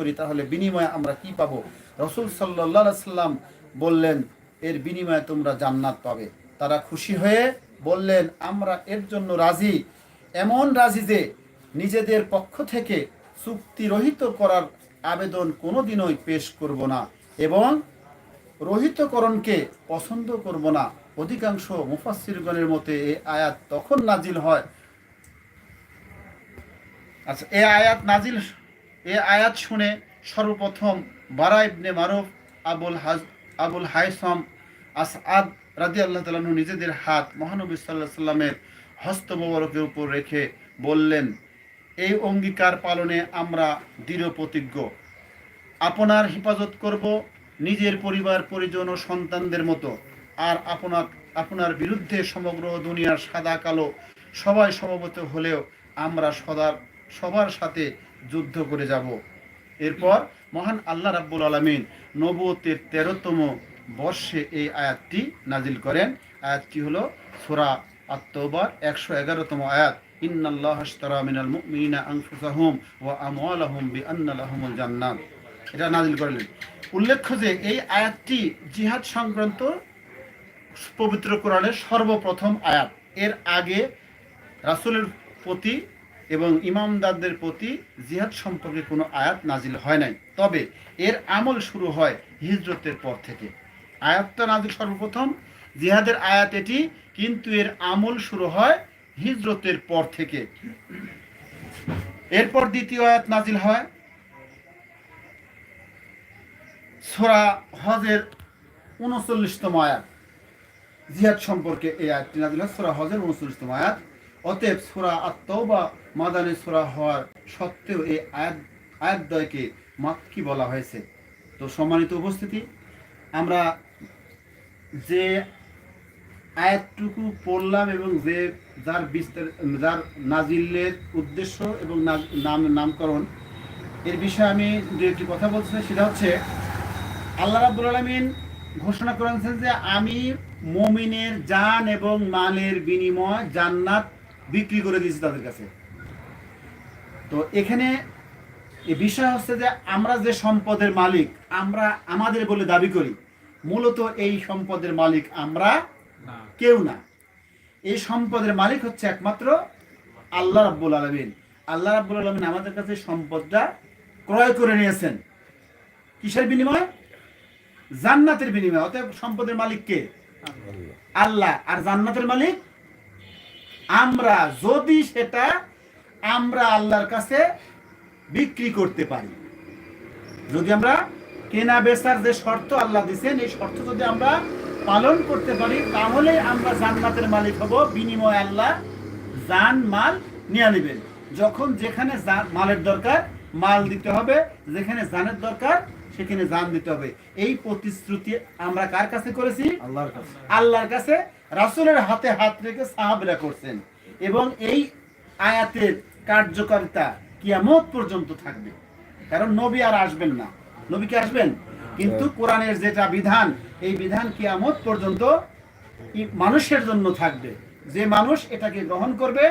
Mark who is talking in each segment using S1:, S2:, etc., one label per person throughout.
S1: করি, তাহলে বিনিময়ে আমরা কি পাবো? রসুল সাল্লাহ সাল্লাম বললেন, এর বিনিময়ে তোমরা জান্নাত পাবে। তারা খুশি হয়ে বললেন, আমরা এর জন্য রাজি। এমন রাজি যে নিজেদের পক্ষ থেকে চুক্তি রহিত করার আবেদন কোনোদিনই পেশ করব না এবং রহিতকরণকে পছন্দ করব না। অধিকাংশ মুফাসিরগণের মতে এই আয়াত তখন নাজিল হয়। আচ্ছা এই আয়াত নাজিল এই আয়াত শুনে সর্বপ্রথম বারা ইবনে মারুফ, আবুল হাজ আবুল হাইসম আসআদ রাজি আল্লাহ তালু নিজেদের হাত মহানবী সাল্লাহ সাল্লামের হস্ত মোবারকের উপর রেখে বললেন, এই অঙ্গীকার পালনে আমরা দৃঢ় প্রতিজ্ঞ। আপনার হেফাজত করব নিজের পরিবার, পরিজন ও সন্তানদের মতো। আর আপনার আপনার বিরুদ্ধে সমগ্র দুনিয়ার সাদা কালো সবাই সমবেত হলেও আমরা সদার, সবার সাথে যুদ্ধ করে যাব। এরপর মহান আল্লাহ রাব্বুল আলমিন নবতের তেরোতম বর্ষে এই আয়াতটি নাজিল করেন। আয়াতটি হলো সোরা আত্মবার একশো এগারোতম আয়াত। এটা নাজিল উল্লেখ্য যে এই আয়াতটি জিহাদ সংক্রান্ত পবিত্র সর্বপ্রথম আয়াত। এর আগে রাসূলের প্রতি এবং ইমামদারদের প্রতি জিহাদ সম্পর্কে কোনো আয়াত নাজিল হয় নাই। তবে এর আমল শুরু হয় হিজরতের পর থেকে। আয়াতটা নাজিল সর্বপ্রথম, জিহাদের আয়াত এটি, কিন্তু এর আমল শুরু হয় হিজরতের পর থেকে। এরপর দ্বিতীয় আয়াত নাজিল হয়। সোরা হজের উনচল্লিশতম আয়াত। জিহাদ সম্পর্কে এই আয়াতটি নাজিল হয়। সোরা হজের উনচল্লিশতম আয়াত। অতএব সোরা আত্মবা মাদানী সোরা হওয়ার সত্ত্বেও এই আয়াত আয়াতদ্বয়কে মাক্কি বলা হয়েছে? তো সম্মানিত উপস্থিতি, আমরা যে আয়াতটুকু পড়লাম এবং যে যার বিস্তার, যার নাজিলের উদ্দেশ্য এবং নাম, নামকরণ, এর বিষয়ে আমি দু একটি কথা বলছি, সেটা হচ্ছে আল্লাহ রাব্বুল আলামিন ঘোষণা করেছেন যে আমি মমিনের জান এবং মালের বিনিময় জান্নাত বিক্রি করে দিয়েছি তাদের কাছে। তো এখানে বিষয় হচ্ছে যে আমরা যে সম্পদের মালিক আমরা আমাদের বলে দাবি করি মূলত এই সম্পদের মালিক আমরা কেউ না। এই সম্পদের মালিক হচ্ছে একমাত্র আল্লাহ রাব্বুল আলমিন। আল্লাহ রাব্বুল আলমিন আমাদের কাছে সম্পদটা ক্রয় করে নিয়েছেন। কিসের বিনিময়? জান্নাতের বিনিময়। অতএব সম্পদের মালিক কে? আল্লাহ। আর জান্নাতের মালিক আমরা যদি সেটা আমরা আল্লাহর কাছে বিক্রি করতে পারি। যদি আমরা কেনা বেচার যে শর্ত আল্লাহ দিয়েছেন এই শর্ত যদি আমরা পালন করতে পারি তাহলে আমরা জান্নাতের মালিক হব বিনিময় আল্লাহ জান মাল নিয়ে নেবেন। যখন যেখানে মালের দরকার মাল দিতে হবে যেখানে জানের দরকার সেখানে জান দিতে হবে। এই প্রতিশ্রুতি আমরা কার কাছে করেছি?
S2: আল্লাহর কাছে।
S1: আল্লাহর কাছে রাসূলের হাতে হাত রেখে সাহাবরা করছেন। এবং এই আয়াতের কার্যকারিতা কিয়ামত পর্যন্ত থাকবে। কারণ নবী আর আসবেন না। নবী কি আসবেন? কিন্তু কোরআনের যেটা বিধান এই বিধান কিয়ামত পর্যন্ত মানুষের জন্য থাকবে। যে মানুষ এটাকে গ্রহণ করবে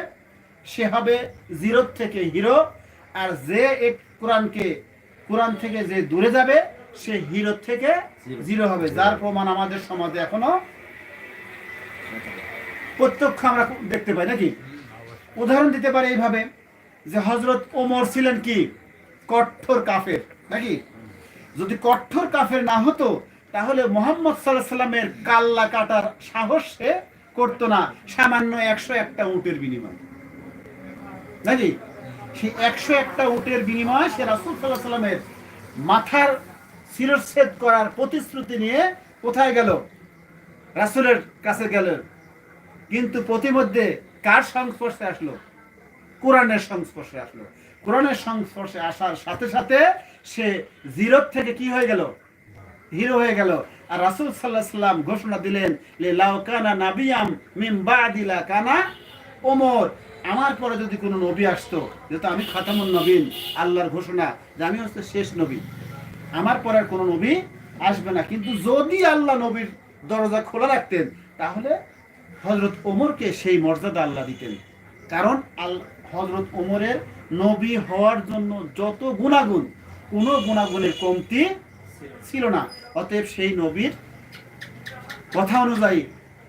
S1: সে হবে জিরো থেকে হিরো। আর যে কোরআনকে কোরআন থেকে যে দূরে যাবে সে হিরো থেকে জিরো। হবে। যার প্রমাণ আমাদের সমাজে এখনও প্রত্যক্ষ আমরা দেখতে পাই, নাকি? উদাহরণ দিতে পারি এইভাবে যে হজরত ওমর ছিলেন কি? কঠোর কাফের, নাকি? যদি কঠোর কাফের না হতো, তাহলে মোহাম্মদ সাল্লামের কাল্লা কাটার সাহস সে করতো না, সামান্য একশো একটা উটের বিনিময়। নাকি? সেই একশো একটা উটের বিনিময়ে সে রাসুল সাল্লাহ সাল্লামের মাথার শিরচ্ছেদ করার প্রতিশ্রুতি নিয়ে কোথায় গেল? রাসুলের কাছে গেল। কিন্তু প্রতিমধ্যে কার সংস্পর্শে আসলো? কোরআনের সংস্পর্শে আসলো। কোরআনের সংস্পর্শে আসার সাথে সাথে সে জিরো থেকে কি হয়ে গেল? হিরো হয়ে গেল। আর রাসূল আলাইহি সাল্লাম ঘোষণা দিলেন লে লাউ কানা নাবিয়াম মিন বাদিলা কানা ওমর। আমার পরে যদি কোনো নবী আসতো, যেহেতু আমি খাতামুন নবীন, আল্লাহর ঘোষণা, যে আমি হচ্ছে শেষ নবী। আমার পরে আর কোনো নবী আসবে না। কিন্তু যদি আল্লাহ নবীর দরজা খোলা রাখতেন, তাহলে হজরত ওমরকে সেই মর্যাদা আল্লাহ দিতেন। কারণ আল হজরত ওমরের নবী হওয়ার জন্য যত গুণাগুণ, কোনো গুণাগুণের কমতি ছিল না। অতএব সেই নবীর কথা অনুযায়ী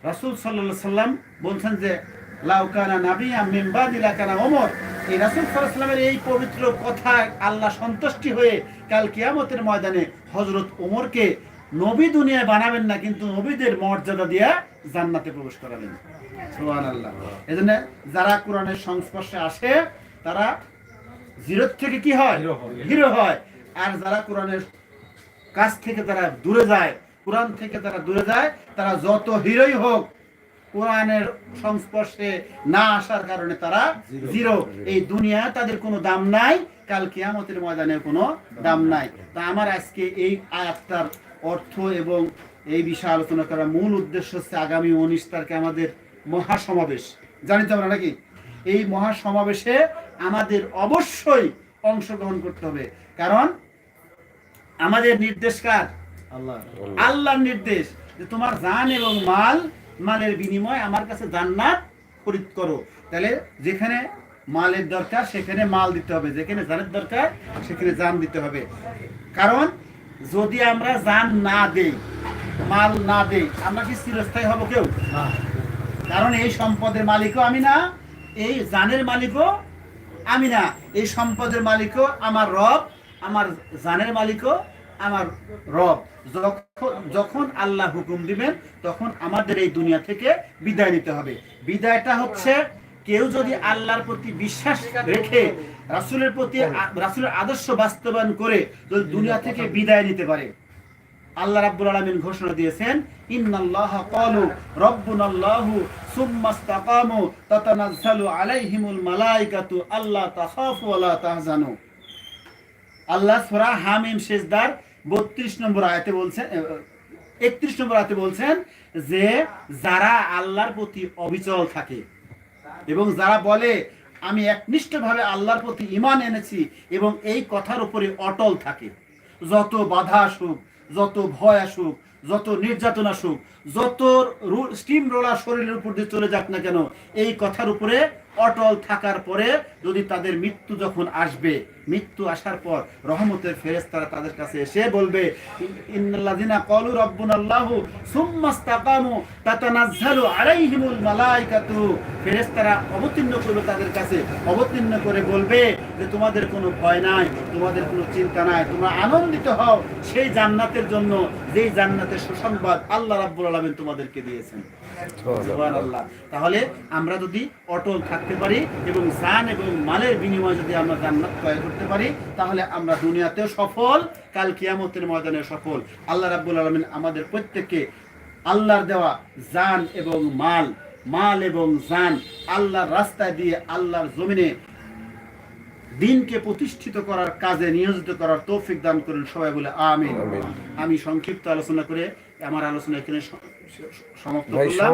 S1: রাসূল সাল্লাল্লাহু সাল্লাম বলছেন যে লাউকানা নাবিয়া মিম্বাদি লাকানা ওমর। এই রাসূল সাল্লাল্লাহু সাল্লামের এই পবিত্র কথা আল্লাহ সন্তুষ্টি হয়ে কাল কিয়ামতের ময়দানে হজরত ওমরকে নবী দুনিয়ায় বানাবেন না কিন্তু নবীদের মর্যাদা দিয়ে জান্নাতে প্রবেশ করাবেন সুবহানাল্লাহ। এজন্য যারা কোরআনের সংস্পর্শে আসে তারা জিরো থেকে কি হয়?
S2: হিরো হয়।
S1: হিরো হয়। আর যারা কোরআনের কাছ থেকে তারা দূরে যায় কোরআন থেকে তারা দূরে যায় তারা যত হিরোই হোক কোরআনের সংস্পর্শে না আসার কারণে তারা জিরো। এই দুনিয়া তাদের কোনো দাম নাই কাল কিয়ামতের ময়দানে কোনো দাম নাই। তা আমার আজকে এই আয়াতটার অর্থ এবং এই বিষয়ে আলোচনা করার মূল উদ্দেশ্য হচ্ছে আগামী উনিশ তারিখে আমাদের মহাসমাবেশ। জানি তো আমরা নাকি? এই মহাসমাবেশে আমাদের অবশ্যই অংশগ্রহণ করতে হবে। কারণ আমাদের নির্দেশ কার?
S2: আল্লাহ।
S1: আল্লাহর নির্দেশ যে তোমার জান এবং মাল মালের বিনিময় আমার কাছে জান্নাত খরিদ করো। তাহলে যেখানে মালের দরকার সেখানে মাল দিতে হবে। যেখানে জানের দরকার সেখানে জান দিতে হবে। কারণ যদি আমরা যান না দেই মাল না দেই আমরা কি চিরস্থায়ী হব কেউ? কারণ এই সম্পদের মালিকও আমি না এই জানের মালিকও আমি না। এই সম্পদের মালিকও আমার রব আমার জানের মালিকও আমার রব। যখন যখন আল্লাহ হুকুম দিবেন তখন আমাদের এই দুনিয়া থেকে বিদায় নিতে হবে। বিদায়টা হচ্ছে কেউ যদি আল্লাহর প্রতি বিশ্বাস রেখে রাসুলের প্রতি রাসুলের আদর্শ বাস্তবায়ন করে যদি দুনিয়া থেকে বিদায় নিতে পারে। আল্লাহ রাব্বুল আলামিন ঘোষণা দিয়েছেন, ইন্নাল্লাহা ক্বালু রাব্বুনাল্লাহু সুম্মা ইসতাকামু তাতানাজ্জালু আলাইহিমুল মালাইকাতু আল্লা তাখাফু ওয়া লা তাহজানু। আল্লাহ সূরা হামিম সেজদার 32 নম্বর আয়াতে বলছেন 31 নম্বর আয়াতে বলছেন যে, যারা আল্লাহর প্রতি অবিচল থাকে এবং যারা বলে, আমি একনিষ্ঠভাবে আল্লাহর প্রতি ইমান এনেছি এবং এই কথার উপরে অটল থাকে। যত বাধা আসুক, যত ভয় আসুক, যত নির্যাতন আসুক, যত স্টিম রোলার শরীরের উপর দিয়ে চলে যাক না কেন, এই কথার উপরে অটল থাকার পরে যদি তাদের মৃত্যু যখন আসবে মৃত্যু আসার পর রহমতের ফেরেশতারা তাদের কাছে এসে বলবে ইন্নাল্লাযিনা ক্বালু রাব্বুনাল্লাহু সুম্মা ইসতাকামু তাতানাজ্জালু আলাইহিমুল মালাইকাতু। ফেরেশতারা অবতীর্ণ করবে তাদের কাছে অবতীর্ণ করে বলবে যে তোমাদের কোনো ভয় নাই তোমাদের কোনো চিন্তা নাই তোমরা আনন্দিত হও সেই জান্নাতের জন্য যেই জান্নাতের সুসংবাদ আল্লাহ রাব্বুল আলামিন তোমাদেরকে দিয়েছেন। সুবহানাল্লাহ। তাহলে আমরা যদি অটল থাকতে পারি এবং জান এবং মালের বিনিময়ে যদি আমরা জান্নাত ক্রয় করতে পারি তাহলে আমরা দুনিয়াতেও সফল কাল কিয়ামতের ময়দানে সফল। আল্লাহ রাব্বুল আলামিন আমাদের প্রত্যেককে আল্লাহর দেওয়া জান এবং মাল মাল এবং জান আল্লাহর রাস্তায় দিয়ে আল্লাহর জমিনে দিনকে প্রতিষ্ঠিত করার কাজে নিয়োজিত করার তৌফিক দান করেন সবাই বলে আমিন। আমি সংক্ষিপ্ত আলোচনা করে আমার আলোচনা এখানে সমাপ্ত করলাম।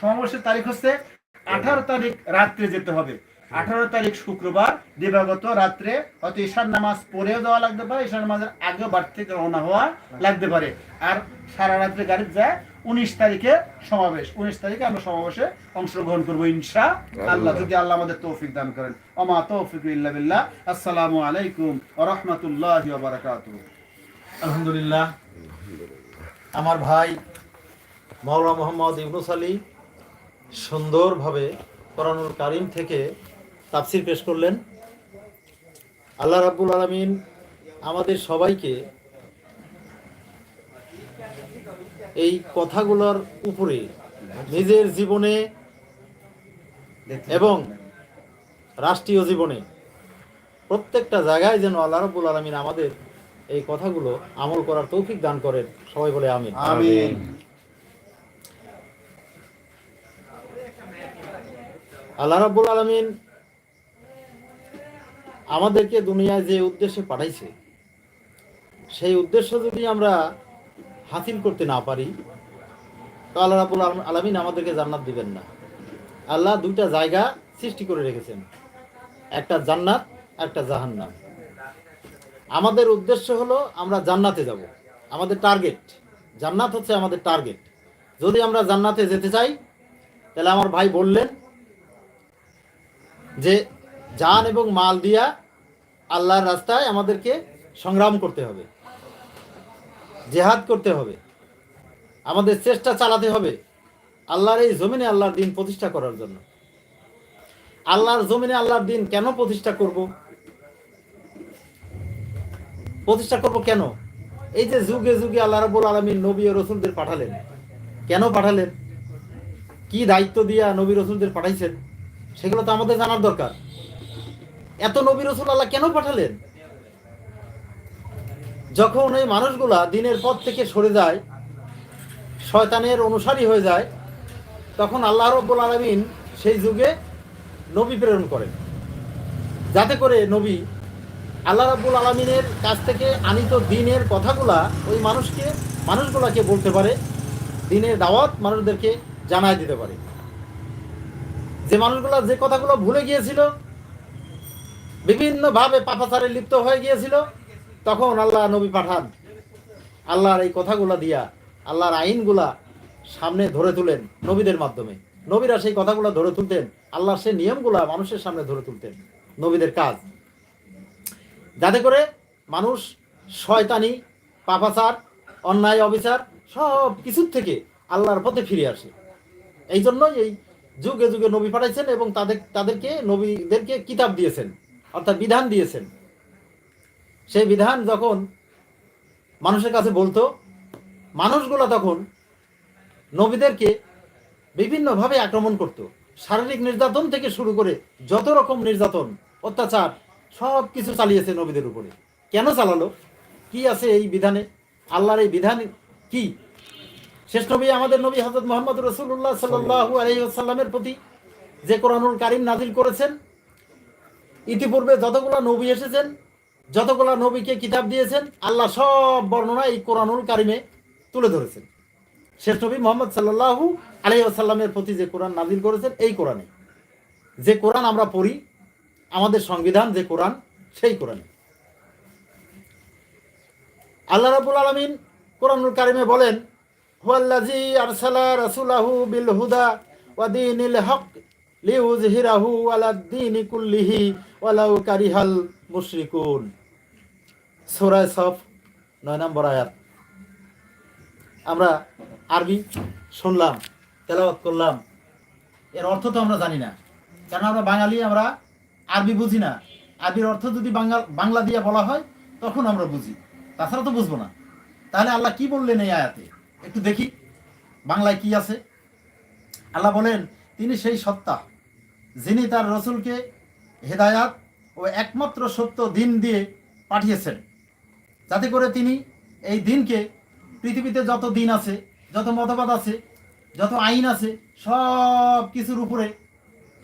S3: সমাবেশের
S1: তারিখ হচ্ছে আঠারো তারিখ রাত্রে যেতে হবে। আঠারো তারিখ শুক্রবার দিবাগত রাত্রে হয়তো ঈশান নামাজ পড়েও যাওয়া লাগতে পারে ঈশান নামাজের আগে বাড়ি থেকে রওনা হওয়া লাগতে পারে। আর সারা রাত্রে গাড়ি যায় উনিশ তারিখে সমাবেশ। উনিশ তারিখে আমরা সমাবেশে অংশগ্রহণ করব ইনশা আল্লাহ। যদি আল্লাহ আমাদের তৌফিক দান করেন। ওমা তৌফিক বিল্লাহ। আসসালামু আলাইকুম রাহমাতুল্লাহি ওয়া বারাকাতুহু।
S2: আলহামদুলিল্লাহ। আমার ভাই মাওলা মোহাম্মদ ইউনুস আলী সুন্দরভাবে কোরআনুল কারিম থেকে তাফসির পেশ করলেন। আল্লাহ রাব্বুল আলামিন আমাদের সবাইকে এই কথাগুলোর উপরে নিজের জীবনে এবং রাষ্ট্রীয় জীবনে প্রত্যেকটা জায়গায় যেন আল্লাহ রাব্বুল আলামিন আমাদের এই কথাগুলো আমল করার তৌফিক দান করেন। সবাই বলে আমিন।
S1: আমিন।
S2: আল্লাহ রাব্বুল আলামিন আমাদেরকে দুনিয়ায় যে উদ্দেশ্যে পাঠাইছে, সেই উদ্দেশ্য যদি আমরা হাসিল করতে না পারি, তো আল্লাহ আলম- আলামিন আমাদেরকে জান্নাত দিবেন না। আল্লাহ দুইটা জায়গা সৃষ্টি করে রেখেছেন, একটা জান্নাত, একটা জাহান্নাম। আমাদের উদ্দেশ্য হলো আমরা জান্নাতে যাব, আমাদের টার্গেট। জান্নাত হচ্ছে আমাদের টার্গেট। যদি আমরা জান্নাতে যেতে চাই, তাহলে আমার ভাই বললেন যে জান এবং মাল দিয়া আল্লাহর রাস্তায় আমাদেরকে সংগ্রাম করতে হবে। জেহাদ করতে হবে। আমাদের চেষ্টা চালাতে হবে আল্লাহর এই জমিনে আল্লাহর দিন প্রতিষ্ঠা করার জন্য। আল্লাহর জমিনে আল্লাহর দিন কেন প্রতিষ্ঠা করব? প্রতিষ্ঠা করব কেন? এই যে যুগে যুগে আল্লাহ রাবুল আলমীর নবী ও রসুলদের পাঠালেন। কেন পাঠালেন? কি দায়িত্ব দিয়া নবী রসুলদের পাঠাইছেন? সেগুলো তো আমাদের জানার দরকার। এত নবী রসুল আল্লাহ কেন পাঠালেন? যখন এই মানুষগুলা দিনের পথ থেকে সরে যায়, শয়তানের অনুসারী হয়ে যায়, তখন আল্লাহ রব্বুল আলমিন সেই যুগে নবী প্রেরণ করেন। যাতে করে নবী আল্লাহ রাব্বুল আলমিনের কাছ থেকে আনিত দিনের কথাগুলা ওই মানুষকে, মানুষগুলাকে বলতে পারে, দিনের দাওয়াত মানুষদেরকে জানায় দিতে পারে। যে মানুষগুলা যে কথাগুলো ভুলে গিয়েছিল বিভিন্নভাবে পাপাচারে লিপ্ত হয়ে গিয়েছিল। তখন আল্লাহ নবী পাঠান। আল্লাহর এই কথাগুলা দিয়া, আল্লাহর আইনগুলা সামনে ধরে তুলেন নবীদের মাধ্যমে। নবীরা সেই কথাগুলো ধরে তুলতেন, আল্লাহর সেই নিয়মগুলা মানুষের সামনে ধরে তুলতেন নবীদের কাজ। যাতে করে মানুষ শয়তানি পাপাচার অন্যায়, অবিচার সব কিছুর থেকে আল্লাহর পথে ফিরে আসে। এই জন্যই এই যুগে যুগে নবী পাঠাইছেন এবং তাদের, তাদেরকে নবীদেরকে কিতাব দিয়েছেন। অর্থাৎ বিধান দিয়েছেন। সেই বিধান যখন মানুষের কাছে বলতো, মানুষগুলো তখন নবীদেরকে বিভিন্নভাবে আক্রমণ করত। শারীরিক নির্যাতন থেকে শুরু করে যত রকম নির্যাতন, অত্যাচার, সব কিছু চালিয়েছে নবীদের উপরে। কেন চালালো? কি আছে এই বিধানে? আল্লাহর এই বিধান কি? শেষ নবী, আমাদের নবী হজরত মোহাম্মদ রসুল্লাহ সাল্লাহু আলহিহাসাল্লামের প্রতি যে কোরআনুল কারিম নাজিল করেছেন ইতিপূর্বে যতগুলা নবী এসেছেন, যতগুলা নবীকে কিতাব দিয়েছেন, আল্লাহ সব বর্ণনা এই কোরআনুল কারিমে তুলে ধরেছেন। শেষ নবী মোহাম্মদ সাল্লাহু আলহিহাসাল্লামের প্রতি যে কোরআন নাজিল করেছেন, এই কোরআনে। যে কোরআন আমরা পড়ি, আমাদের সংবিধান যে কোরআন, সেই কোরআনে। আল্লাহ রাবুল আলমিন কোরআনুল কারিমে বলেন হুয়াল্লাজি আরসালা রাসূলাহু বিল হুদা ওয়া দীনিল হক কুল্লিহি ওয়ালাউ কারিহাল মুশরিকুন। সূরা সফ 9 নম্বর আয়াত। আমরা আরবি শুনলাম, তেলাওয়াত করলাম। এর অর্থ তো আমরা জানি না। কারণ আমরা বাঙালি, আমরা আরবি বুঝি না। আরবির অর্থ যদি বাংলা বাংলা দিয়ে বলা হয়, তখন আমরা বুঝি। তাছাড়া তো বুঝব না। তাহলে আল্লাহ কি বললেন এই আয়াতে? একটু দেখি। বাংলায় কি আছে? আল্লাহ বলেন, তিনি সেই সত্তা, যিনি তার রসুলকে হেদায়াত ও একমাত্র সত্য দিন দিয়ে পাঠিয়েছেন। যাতে করে তিনি এই দিনকে পৃথিবীতে যত দিন আছে, যত মতবাদ আছে, যত আইন আছে, সব কিছুর উপরে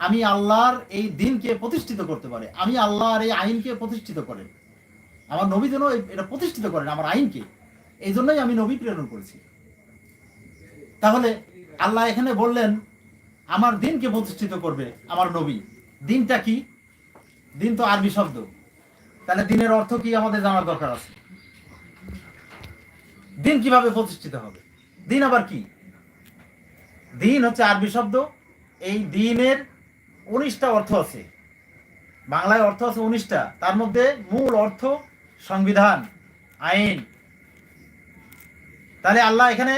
S2: আমি আল্লাহর এই দিনকে প্রতিষ্ঠিত করতে পারে। আমি আল্লাহর এই আইনকে প্রতিষ্ঠিত করেন। আমার নবী যেন এটা প্রতিষ্ঠিত করেন আমার আইনকে। এই জন্যই আমি নবী প্রেরণ করেছি। তাহলে আল্লাহ এখানে বললেন, আমার দিনকে প্রতিষ্ঠিত করবে আমার নবী। দিনটা কি? দিন তো আরবি শব্দ। তাহলে দিনের অর্থ কি আমাদের জানার দরকার আছে? দিন কীভাবে প্রতিষ্ঠিত হবে? দিন আবার কি? দিন হচ্ছে আরবি শব্দ। এই দিনের উনিশটা অর্থ আছে। বাংলায় অর্থ আছে উনিশটা। তার মধ্যে মূল অর্থ সংবিধান, আইন। তাহলে আল্লাহ এখানে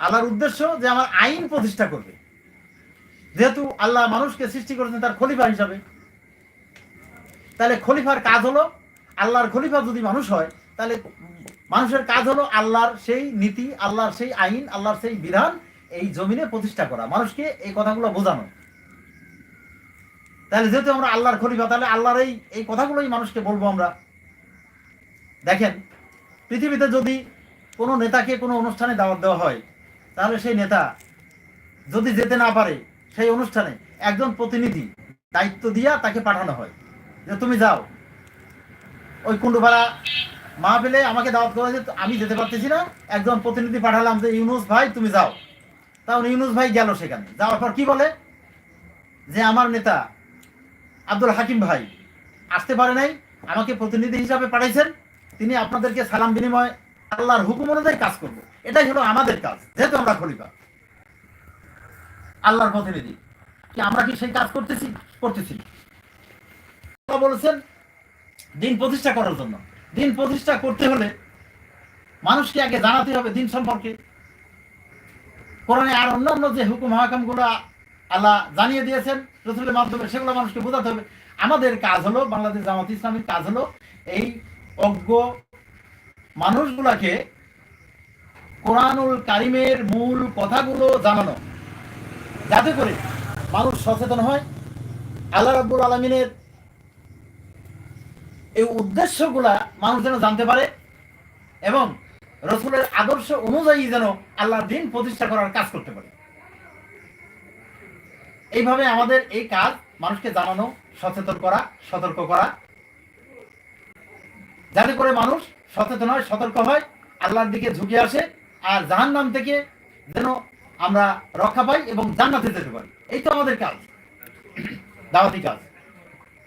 S2: আল্লাহর উদ্দেশ্য যে আমার আইন প্রতিষ্ঠা করবে। যেহেতু আল্লাহ মানুষকে সৃষ্টি করেছেন তার খলিফা হিসাবে। তাহলে খলিফার কাজ হলো আল্লাহর খলিফা যদি মানুষ হয়, তাহলে মানুষের কাজ হলো আল্লাহর সেই নীতি, আল্লাহর সেই আইন, আল্লাহর সেই বিধান এই জমিনে প্রতিষ্ঠা করা, মানুষকে এই কথাগুলো বোঝানো। তাহলে যেহেতু আমরা আল্লাহর খলিফা, তাহলে আল্লাহর এই এই কথাগুলোই মানুষকে বলব আমরা। দেখেন, পৃথিবীতে যদি কোনো নেতাকে কোনো অনুষ্ঠানে দাওয়াত দেওয়া হয়, তাহলে সেই নেতা যদি যেতে না পারে সেই অনুষ্ঠানে একজন প্রতিনিধি দায়িত্ব দিয়া তাকে পাঠানো হয়। যে তুমি যাও। ওই কুণ্ডুপাড়া পেলে আমাকে দাওয়াত করা যে আমি যেতে পারতেছি না। একজন প্রতিনিধি পাঠালাম যে, ইউনুস ভাই, তুমি যাও। তাহলে ইউনুস ভাই গেল সেখানে। যাওয়ার পর কি বলে? যে আমার নেতা আব্দুল হাকিম ভাই আসতে পারে নাই, আমাকে প্রতিনিধি হিসাবে পাঠাইছেন। তিনি আপনাদেরকে সালাম বিনিময়, আল্লাহর হুকুম অনুযায়ী কাজ করব। এটাই হলো আমাদের কাজ, যেহেতু আমরা খলিফা। আল্লাহর প্রতিনিধি। কি আমরা কি সেই কাজ করতেছি? করতেছি বলেছেন, দিন প্রতিষ্ঠা করার জন্য। দিন প্রতিষ্ঠা করতে হলে মানুষকে আগে জানাতে হবে দিন সম্পর্কে। কোরআনে আর অন্যান্য যে হুকুম, হাকামগুলো আল্লাহ জানিয়ে দিয়েছেন, রসুলের মাধ্যমে, সেগুলো মানুষকে বোঝাতে হবে। আমাদের কাজ হলো, বাংলাদেশ জামাত ইসলামের কাজ হলো এই অজ্ঞ মানুষগুলাকে কোরআনুল কারিমের মূল কথাগুলো জানানো। যাতে করে মানুষ সচেতন হয়। আল্লাহ রাব্বুল আলমিনের এই উদ্দেশ্যগুলা মানুষ যেন জানতে পারে এবং রসুলের আদর্শ অনুযায়ী যেন আল্লাহর দিন প্রতিষ্ঠা করার কাজ করতে পারে। এইভাবে আমাদের এই কাজ মানুষকে জানানো, সচেতন করা, সতর্ক করা। যাতে করে মানুষ সচেতন হয়, সতর্ক হয়, আল্লাহর দিকে ঝুঁকে আসে আর জাহান নাম থেকে যেন আমরা রক্ষা পাই এবং জান্নাতে যেতে পারি। এই তো আমাদের কাজ। দাওয়াতি কাজ।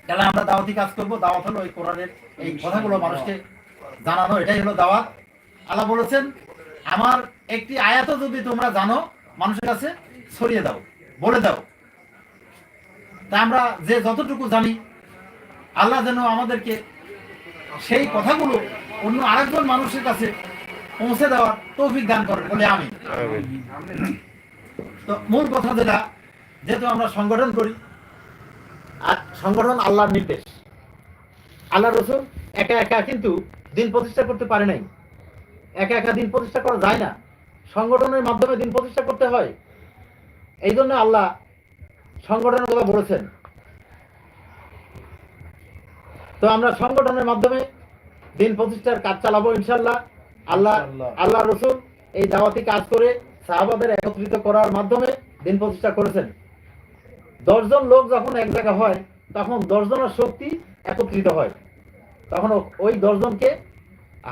S2: তাহলে আমরা দাওয়াতি কাজ করব। দাওয়াত হলো এই কোরআনের এই কথাগুলো মানুষকে জানানো এটাই হলো দাওয়াত। আল্লাহ বলেছেন আমার একটি আয়াত যদি তোমরা জানো মানুষের কাছে ছড়িয়ে দাও বলে দাও। তা আমরা যে যতটুকু জানি আল্লাহ যেন আমাদেরকে সেই কথাগুলো অন্য আরেকজন মানুষের কাছে পৌঁছে দেওয়ার তৌফিক দান করেন বলে আমি। তো মূল কথা যেটা যেহেতু আমরা সংগঠন করি সংগঠন আল্লাহর নির্দেশ। আল্লাহ রসুল একা একা কিন্তু দিন প্রতিষ্ঠা করতে পারে নাই। একা একা দিন প্রতিষ্ঠা করা যায় না। সংগঠনের মাধ্যমে দিন প্রতিষ্ঠা করতে হয়। এই জন্য আল্লাহ সংগঠনের কথা বলেছেন। তো আমরা সংগঠনের মাধ্যমে দিন প্রতিষ্ঠার কাজ চালাবো ইনশাল্লাহ আল্লাহ। আল্লাহ রসুল এই দাওয়াতি কাজ করে সাহাবাদের একত্রিত করার মাধ্যমে দিন প্রতিষ্ঠা করেছেন। দশজন লোক যখন এক জায়গা হয় তখন দশজনের শক্তি একত্রিত হয়। তখন ওই দশজনকে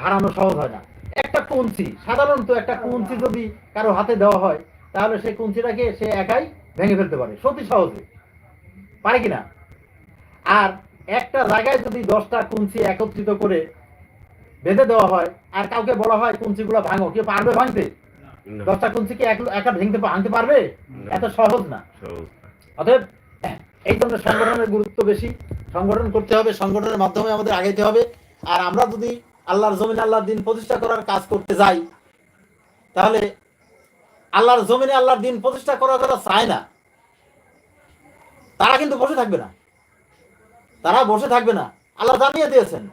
S2: হারানো সহজ হয় না। একটা কুঞ্চি সাধারণত একটা কুঞ্চি যদি কারও হাতে দেওয়া হয় তাহলে সেই কুঞ্চিটাকে সে একাই ভেঙে ফেলতে পারে সত্যি সহজে। পারে কিনা আর একটা জায়গায় যদি দশটা কুঞ্চি একত্রিত করে বেঁধে দেওয়া হয় আর কাউকে বলা হয় কুঞ্চিগুলো ভাঙো কেউ পারবে ভাঙতে? দশটা কুঞ্চিকে একা ভেঙতে ভাঙতে পারবে? এত সহজ না। অতএব, এই জন্য সংগঠনের গুরুত্ব বেশি। সংগঠন করতে হবে, সংগঠনের মাধ্যমে আমাদের আগাইতে হবে। আর আমরা যদি আল্লাহর জমিনে আল্লাহর দিন প্রতিষ্ঠা করার কাজ করতে যাই, তাহলে আল্লাহর জমিনে আল্লাহর দিন প্রতিষ্ঠা করার যারা চায় না। তারা কিন্তু বসে থাকবে না। তারা বসে থাকবে না। আল্লাহ জানিয়ে দিয়েছেন,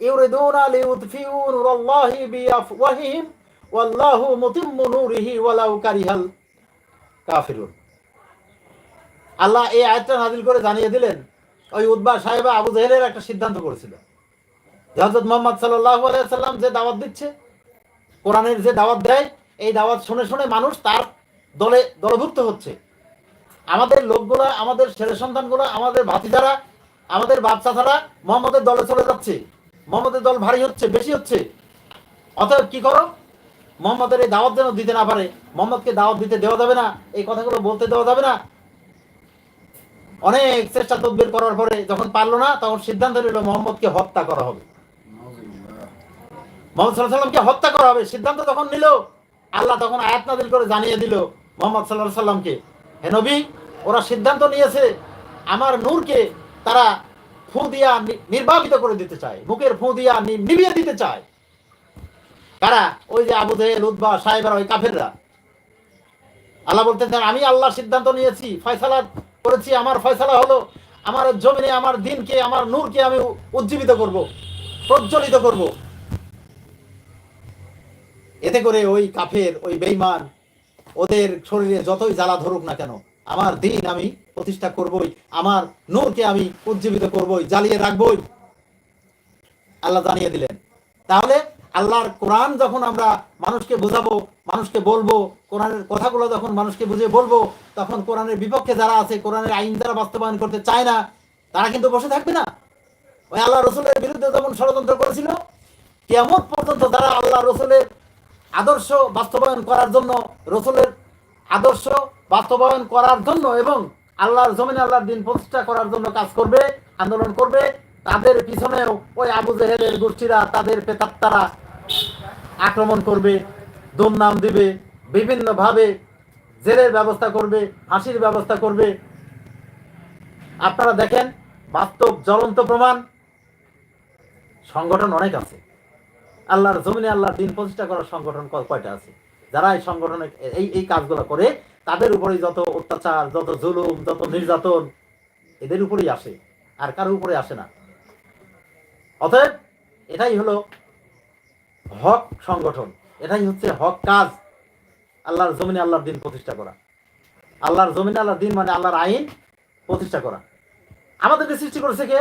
S2: ইউরিদুনা ওয়াল্লাহু কারিহাল কাফিরুন। আল্লাহ এই আয়াতটা নাজিল করে জানিয়ে দিলেন, ওই উদ্বা সাহেবা আবু জাহেলের একটা সিদ্ধান্ত করেছিল। হজরত মোহাম্মদ সাল্লাহ সাল্লাম যে দাওয়াত দিচ্ছে, কোরআনের যে দাওয়াত দেয়, এই দাওয়াত শুনে শুনে মানুষ তার দলে দলভুক্ত হচ্ছে। আমাদের লোকগুলা, আমাদের ছেলে সন্তানগুলো, আমাদের ভাতিজারা, আমাদের বাচ্চাছাড়া মোহাম্মদের দলে চলে যাচ্ছে। মোহাম্মদের দল ভারী হচ্ছে, বেশি হচ্ছে। অতএব কি করো? মোহাম্মদের এই দাওয়াত যেন দিতে না পারে, মোহাম্মদকে দাওয়াত দিতে দেওয়া যাবে না, এই কথাগুলো বলতে দেওয়া যাবে না। অনেক চেষ্টা তদবির করার পরে যখন পারল না, তখন সিদ্ধান্ত নিল মোহাম্মদকে হত্যা করা হবে। মোহাম্মদ সাল্লাহ হত্যা করা হবে। সিদ্ধান্ত তখন নিল, আল্লাহ তখন আয়াত নাদিল করে জানিয়ে দিল মোহাম্মদ সাল্লাহ সাল্লামকে হে নবী, ওরা সিদ্ধান্ত নিয়েছে আমার নূরকে তারা ফু দিয়া নির্বাপিত করে দিতে চায়, মুখের ফু দিয়া নি- নিভিয়ে দিতে চায়। কারা? ওই যে আবু জেহেল উদ্বা সাহেবরা, ওই কাফেররা। আল্লাহ বলতেছেন, আমি আল্লাহ সিদ্ধান্ত নিয়েছি ফয়সালা করেছি, আমার ফয়সালা হলো আমার জমিনে, আমার দিনকে, আমার নূরকে আমি উজ্জীবিত করব, প্রজ্বলিত করব। এতে করে ওই কাফের, ওই বেইমান ওদের শরীরে যতই জ্বালা ধরুক না কেন, আমার দিন আমি প্রতিষ্ঠা করবই, আমার নূরকে আমি উজ্জীবিত করবই, জ্বালিয়ে রাখবই। আল্লাহ জানিয়ে দিলেন। তাহলে আল্লাহর কোরআন যখন আমরা মানুষকে বোঝাবো, মানুষকে বলব, কোরআনের কথাগুলো যখন মানুষকে বুঝে বলব, তখন কোরআনের বিপক্ষে যারা আছে, কোরআনের আইন যারা বাস্তবায়ন করতে চায় না, তারা কিন্তু বসে থাকবে না। ওই আল্লাহ রসুলের বিরুদ্ধে যখন ষড়যন্ত্র করেছিল কেমন পর্যন্ত যারা আল্লাহ রসুলের আদর্শ বাস্তবায়ন করার জন্য, রসুলের আদর্শ বাস্তবায়ন করার জন্য এবং আল্লাহর জমিন আল্লাহর দিন প্রতিষ্ঠা করার জন্য কাজ করবে, আন্দোলন করবে তাদের পিছনেও ওই আবু জেহেলের গোষ্ঠীরা, তাদের পেতাত্তারা আক্রমণ করবে দুর্নাম দিবে, বিভিন্নভাবে জেলের ব্যবস্থা করবে, ফাঁসির ব্যবস্থা করবে। আপনারা দেখেন, বাস্তব জ্বলন্ত প্রমাণ। সংগঠন অনেক আছে। আল্লাহর জমিনে আল্লাহর দিন প্রতিষ্ঠা করার সংগঠন কয়টা আছে? যারা এই সংগঠনে এই এই কাজগুলো করে, তাদের উপরেই যত অত্যাচার, যত জুলুম, যত নির্যাতন, এদের উপরেই আসে। আর কারোর উপরে আসে না। অতএব এটাই হলো হক সংগঠন, এটাই হচ্ছে হক কাজ। আল্লাহর জমিনে আল্লাহর দিন প্রতিষ্ঠা করা। আল্লাহর জমিনে আল্লাহর দিন মানে আল্লাহর আইন প্রতিষ্ঠা করা। আমাদেরকে সৃষ্টি করেছে কে?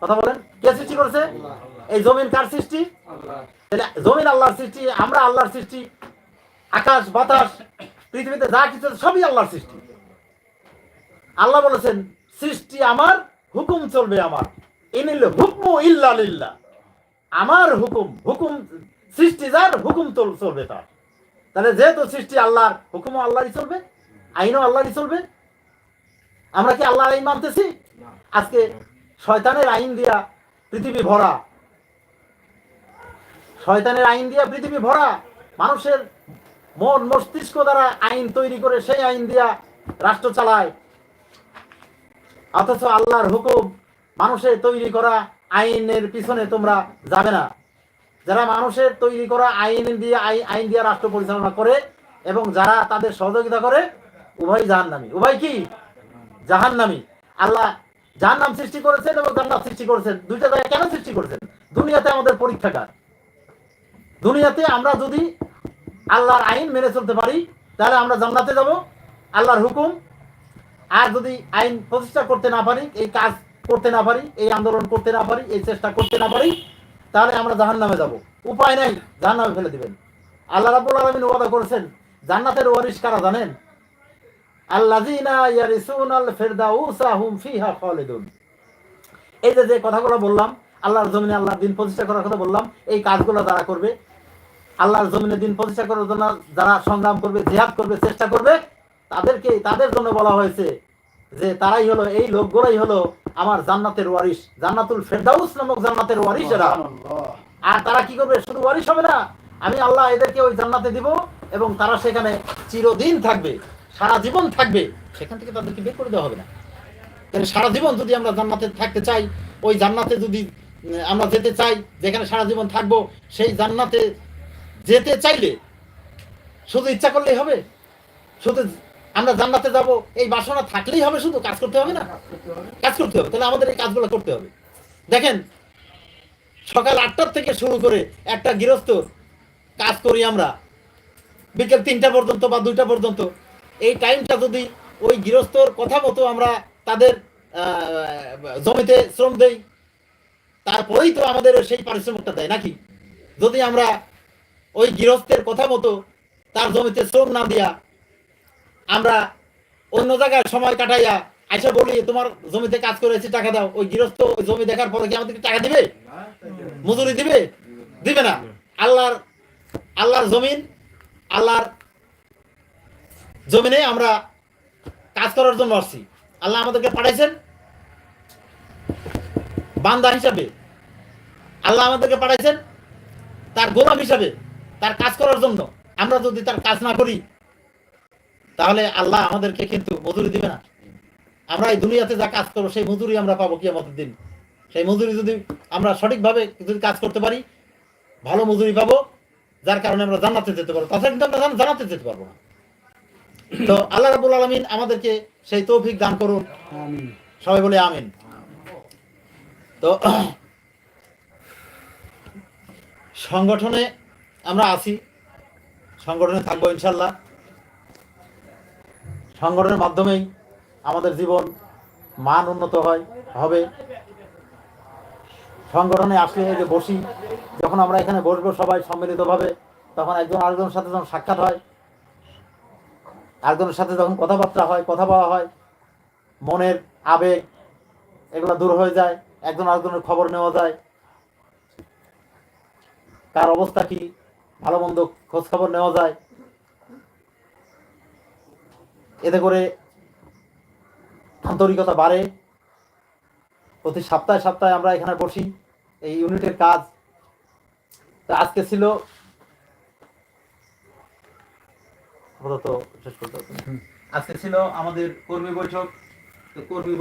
S2: কথা বলেন। কে সৃষ্টি করেছে? এই জমিন কার সৃষ্টি? তাহলে জমিন আল্লাহর সৃষ্টি, আমরা আল্লাহর সৃষ্টি। আকাশ, বাতাস, পৃথিবীতে যা কিছু সবই আল্লাহর সৃষ্টি। আল্লাহ বলেছেন, সৃষ্টি আমার, হুকুম চলবে আমার। ইনিল হুকমু ইল্লা লিল্লাহ আমার হুকুম হুকুম সৃষ্টি যার হুকুম চলবে তার। তাহলে যেহেতু সৃষ্টি আল্লাহর হুকুমও আল্লাহরই চলবে আইনও আল্লাহরই চলবে। আমরা কি আল্লাহর আইন মানতেছি? আজকে শয়তানের আইন দিয়া পৃথিবী ভরা। শয়তানের আইন দিয়া পৃথিবী ভরা। মানুষের মন মস্তিষ্ক দ্বারা আইন তৈরি করে সেই আইন দিয়া রাষ্ট্র চালায়। অথচ আল্লাহর হুকুম মানুষের তৈরি করা আইনের পিছনে তোমরা যাবে না। যারা মানুষের তৈরি করা আইন দিয়ে আই- আইন দিয়ে রাষ্ট্র পরিচালনা করে এবং যারা তাদের সহযোগিতা করে উভয় জাহান্নামী। উভয় কি? জাহান্নামী। আল্লাহ জাহান্নাম সৃষ্টি করেছেন এবং জান্নাত সৃষ্টি করেছেন। দুইটা জায়গায় কেন সৃষ্টি করেছেন? দুনিয়াতে আমাদের পরীক্ষাগার। দুনিয়াতে আমরা যদি আল্লাহর আইন মেনে চলতে পারি, তাহলে আমরা জান্নাতে যাব, আল্লাহর হুকুম। আর যদি আইন প্রতিষ্ঠা করতে না পারি, এই কাজ করতে না পারি, এই আন্দোলন করতে না পারি, এই চেষ্টা করতে না পারি, তাহলে আমরা জাহান নামে যাব। উপায় নাই জাহান নামে ফেলে দিবেন। আল্লাহ রাবুল আলমিন ওয়াদা করেছেন, জান্নাতের ওয়ারিশ কারা জানেন? এই যে যে কথাগুলো বললাম, আল্লাহর জমিনে আল্লাহর দিন প্রতিষ্ঠা করার কথা বললাম, এই কাজগুলো যারা করবে, আল্লাহর জমিনে দিন প্রতিষ্ঠা করার জন্য যারা সংগ্রাম করবে, জিহাদ করবে, চেষ্টা করবে, তাদেরকে, তাদের জন্য বলা হয়েছে যে তারাই হলো, এই লোকগুলোই হলো আমার জান্নাতের ওয়ারিশ জান্নাতুল ফেরদাউস নামক জান্নাতের ওয়ারিশ এরা। আর তারা কি করবে? শুধু ওয়ারিশ হবে না আমি আল্লাহ এদেরকে ওই জান্নাতে দিব এবং তারা সেখানে চিরদিন থাকবে সারা জীবন থাকবে। সেখান থেকে তাদেরকে বের করে দেওয়া হবে না। তাহলে সারা জীবন যদি আমরা জান্নাতে থাকতে চাই ওই জান্নাতে যদি আমরা যেতে চাই যেখানে সারা জীবন থাকব সেই জান্নাতে যেতে চাইলে শুধু ইচ্ছা করলেই হবে? শুধু আমরা জান্নাতে যাব এই বাসনা থাকলেই হবে শুধু কাজ করতে হবে না? কাজ করতে হবে। তাহলে আমাদের এই কাজগুলো করতে হবে। দেখেন সকাল আটটার থেকে শুরু করে একটা গৃহস্থ কাজ করি আমরা বিকেল তিনটা পর্যন্ত বা দুইটা পর্যন্ত। এই টাইমটা যদি ওই গৃহস্থর কথা মতো আমরা তাদের জমিতে শ্রম দেই তারপরেই তো আমাদের সেই পারিশ্রমিকটা দেয় নাকি? যদি আমরা ওই গৃহস্থের কথা মতো তার জমিতে শ্রম না দিয়া আমরা অন্য জায়গায় সময় কাটাইয়া আইসা বলি, তোমার জমিতে কাজ করেছি টাকা দাও। ওই গৃহস্থ ওই জমি দেখার পরে কি আমাদেরকে টাকা দিবে? মজুরি দিবে? দিবে না। আল্লাহর আল্লাহর জমিন, আল্লাহর জমিনে আমরা কাজ করার জন্য আসছি। আল্লাহ আমাদেরকে পাঠাইছেন বান্দা হিসাবে। আল্লাহ আমাদেরকে পাঠাইছেন তার গোলাম হিসাবে, তার কাজ করার জন্য। আমরা যদি তার কাজ না করি তাহলে আল্লাহ আমাদেরকে কিন্তু মজুরি দিবে না। আমরা এই দুনিয়াতে যা কাজ করব সেই মজুরি আমরা পাবো কি আমাদের দিন। সেই মজুরি যদি আমরা সঠিকভাবে যদি কাজ করতে পারি ভালো মজুরি পাবো যার কারণে আমরা জানাতে যেতে পারব। তাছাড়া কিন্তু আমরা জান- জান্নাতে যেতে পারব না। তো আল্লাহ রাবুল আলমিন আমাদেরকে সেই তৌফিক দান করুন। সবাই বলে আমিন। তো সংগঠনে আমরা আছি। সংগঠনে থাকব ইনশাল্লাহ সংগঠনের মাধ্যমেই আমাদের জীবন মান উন্নত হয়, হবে। সংগঠনে আসলে যে বসি, যখন আমরা এখানে বসবো সবাই সম্মিলিতভাবে, তখন একজন আরেকজনের সাথে যখন সাক্ষাৎ হয়, আরেকজনের সাথে যখন কথাবার্তা হয়, কথা বলা হয়, মনের আবেগ এগুলো দূর হয়ে যায়, একজন আরেকজনের খবর নেওয়া যায়। কার অবস্থা কি? ভালো মন্দ খোঁজ খবর নেওয়া যায়। এতে করে আন্তরিকতা বাড়ে। প্রতি সপ্তাহে সপ্তাহে আমরা এখানে বসি, এই ইউনিটের কাজ। তা আজকে ছিল আপাতত শেষ করতে আজকে ছিল আমাদের কর্মী বৈঠক। কর্মী